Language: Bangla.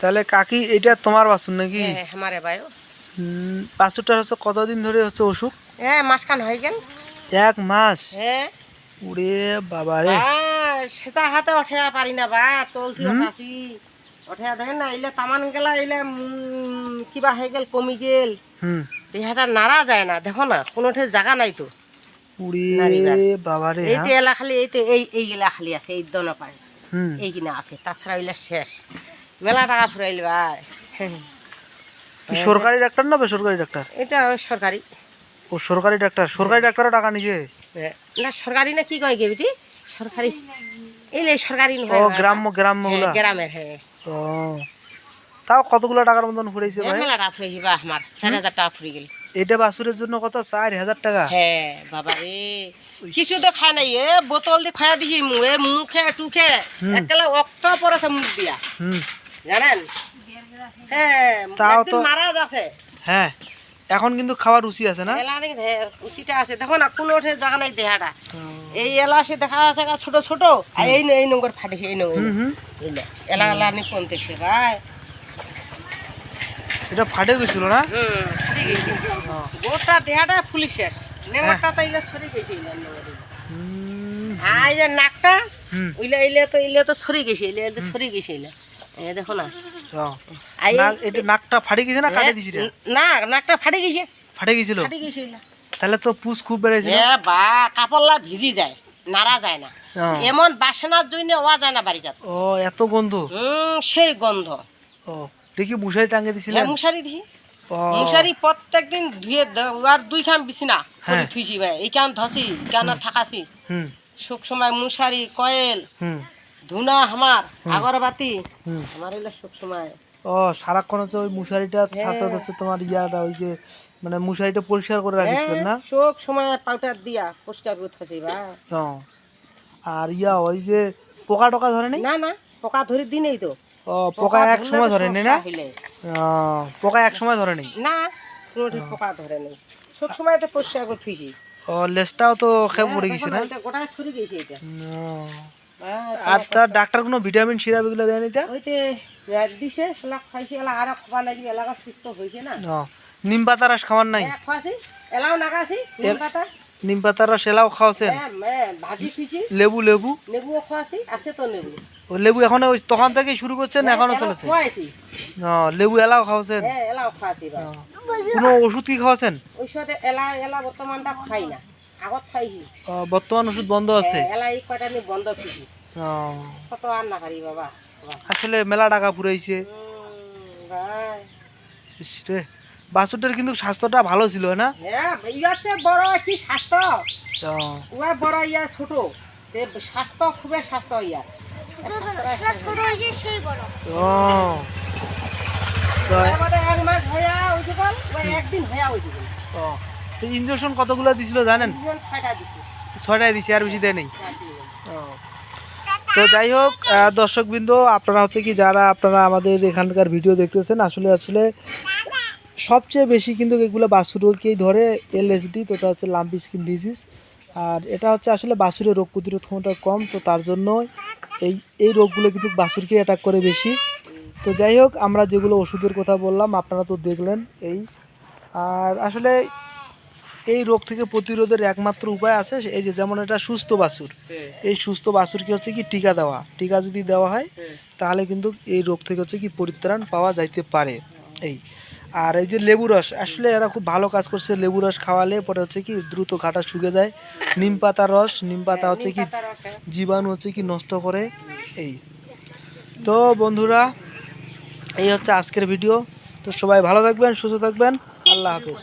তাহলে কাকি এটা তোমার বাসুর নাকি? হ্যাঁ আমারে বায়ু হুম, বাছুরটার হচ্ছে কতদিন ধরে হচ্ছে অসুখ? হ্যাঁ মাসখান হয়ে গেল। এক মাস? হ্যাঁ। উড়ে বাবা রে। সেটা হাতে ওঠে পারি না বা তলছি ওঠাছি ওঠে দেখেন না এলে তামান গেলা এলে কিবা হয়ে গেল কমি গেল। হুম। দেহাটা নাড়া যায় না দেখো না কোনোঠে জায়গা নাই তো। উড়ে বাবা রে এই তো এলা খালি এই তো এই এই গেলা খালি আছে এই দনা পায় হুম। এই আছে তাছাড়া ওইলা শেষ। মেলা টাকা ফুরাইল ভাই। কি সরকারি ডাক্তার না বেসরকারি ডাক্তার? এটা সরকারি। ও সরকারি ডাক্তার সরকারি ডাক্তারও টাকা নিজে? না সরকারি না কি কয় গে বেটি? সরকারি। এই লে সরকারি ও গ্রাম্য গ্রাম্য হ্যাঁ, গ্রামের হ্যাঁ। ও তাও কতগুলো টাকার মতন ফুরেছে ভাই? মেলা টাকা ফুরাইছি বা আমার চার হাজার টাকা ফুরে গেল। এটা বাছুরের জন্য কত? চার হাজার টাকা? হ্যাঁ বাবা রে। কিছু তো খায় নাই এ বোতল দিয়ে খাইয়া দিছি মু এ মুখে টুখে। একেলা অক্ত পড়েছে মুখ দিয়া। হুম। জানেন? হ্যাঁ তাও তো- মারা যাচ্ছে হ্যাঁ এখন কিন্তু খাওয়ার রুচি আছে না? এলা নাকি উচিটা আছে। দেখো না কোনো ওঠে জায়গা নাই দেহাটা। এই এলা সে দেখা আছে ছোট ছোট। আর এই এই নঙ্গর ফাটিছে এই হুম এলা এলা নি ভাই। এটা ফাটে গেছিল না? হুম ফাটি গেছে। গোটা দেহাটা ফুলি শেষ। নেমারটা তাইলে সরে গেছে আর এই যে নাকটা ইলে ইলে তো ইলে তো সরে গেছে ইলে ইলে তো সরে গেছে ইলে এ দেখো না। ও, আর এই- নাক- এটা নাকটা ফাটে গেছে না কাটে দিছি না নাকটা ফাটি গেছে ফাটে গেছিল ফাটি গেছে তাহলে তো পুষ খুব বেড়েছিল এ বা কাপড়লা ভিজি যায় নাড়া যায় না। এমন বাসনার জন্য ওয়া যায় না বাড়িটা ও এত গন্ধ? হুম সেই গন্ধ। ও দেখি মশারি টাঙ্গে দিছিলেন। মশারি দিছি। মশারি প্রত্যেক দিন ধুয়ে আর দুই খাম বিছিনা করে হ্যাঁ। থুইছি ভাই। এই কান ধসি কেন থাকাছি। হুম। সুখ সময় মশারি কয়েল। হুম। ধুনা আমার আগরবাতি। আমার এগুলো সুখ সময়। ও সারাক্ষণ হচ্ছে ওই মশারিটা হ্যাঁ। হচ্ছে তোমার ইয়াটা ওই যে মানে মশারিটা পরিষ্কার করে রাখিছিলেন না? সুখ সময় পাউডার দিয়া পরিষ্কার করে থাকি বা আর ইয়া ওই যে পোকা টোকা ধরে নেই? না না পোকা ধরে দিনেই তো। ও পোকা এক সময় ধরে সব নেই না? পোকা এক সময় ধরে নেই? না কোনোটি পোকা ধরে নেই। সব সময় তো পরিষ্কার করে থুইছি। ও লেজটাও তো খেয়ে পড়ে গেছে না? এটা গোটায় সরে গেছে এটা। হ্যাঁ, আর তার ডাক্তার কোনো ভিটামিন সিরাপ এগুলো দেয়নি তা? ওইতে দিছে সেলা খাইছে এলা আর খাওয়া লাগি এলাকা সুস্থ হয়েছে না। নিম পাতা রস খাওয়ার নাই? হ্যাঁ, খাওয়াছি এলাও নাগাছি নিম পাতা। নিম পাতার রস এলাও খাওয়াছেন? হ্যাঁ, হ্যাঁ, ভাজি খুঁজি লেবু লেবু? নেবুও খাওয়াছি আছে তো নেবু ও লেবু এখন ওই তখন থেকে শুরু করছেন এখনও এলাও চলেছে? লেবু এলাও খাওয়াছেন? হ্যাঁ এলাও খাওয়াছি কোনো ওষুধ কি খাওয়াছেন? এলা এলা বর্তমানটা খাই না আগত খাইছি। বর্তমান ওষুধ বন্ধ আছে? হ্যাঁ, এলা এই কয়টা বন্ধ খুঁজি কত বাবা বাবা। আসলে মেলা টাকা পুরাইছে। হুম, ভাই। ইস রে বাছুরটার কিন্তু স্বাস্থ্যটা ভালো ছিল না? হ্যাঁ হচ্ছে বড় কি স্বাস্থ্য। উয়া বড় ইয়া ছোট। খুবই ইয়া। ইঞ্জেকশন কতগুলো দিছিল জানেন? ছয়টা দিছে। আর বেশি দেয় নেই। হ্যাঁ। তো যাই হোক দর্শক বিন্দু আপনারা হচ্ছে কি যারা আপনারা আমাদের এখানকার ভিডিও দেখতেছেন, আসলে আসলে সবচেয়ে বেশি কিন্তু এগুলো বাছুরকেই ধরে এলএসডি তো এটা হচ্ছে লাম্পি স্কিন ডিজিজ আর এটা হচ্ছে আসলে বাছুরের রোগ প্রতিরোধ ক্ষমতা কম, তো তার জন্য এই এই রোগগুলো কিন্তু বাছুরকে অ্যাটাক করে বেশি। তো যাই হোক, আমরা যেগুলো ওষুধের কথা বললাম, আপনারা তো দেখলেন এই। আর আসলে এই রোগ থেকে প্রতিরোধের একমাত্র উপায় আছে এই যে যেমন এটা সুস্থ বাছুর। এই সুস্থ বাছুরকে হচ্ছে কি টিকা দেওয়া। টিকা যদি দেওয়া হয় তাহলে কিন্তু এই রোগ থেকে হচ্ছে কি পরিত্রাণ পাওয়া যাইতে পারে। এই। আর এই যে লেবু রস আসলে এরা খুব ভালো কাজ করছে লেবু রস খাওয়ালে পরে হচ্ছে কি দ্রুত ঘাটা শুকে যায়। নিম পাতা রস নিম পাতা হচ্ছে কি জীবাণু হচ্ছে কি নষ্ট করে। এই। তো বন্ধুরা এই হচ্ছে আজকের ভিডিও। তো সবাই ভালো থাকবেন সুস্থ থাকবেন। আল্লাহ হাফেজ।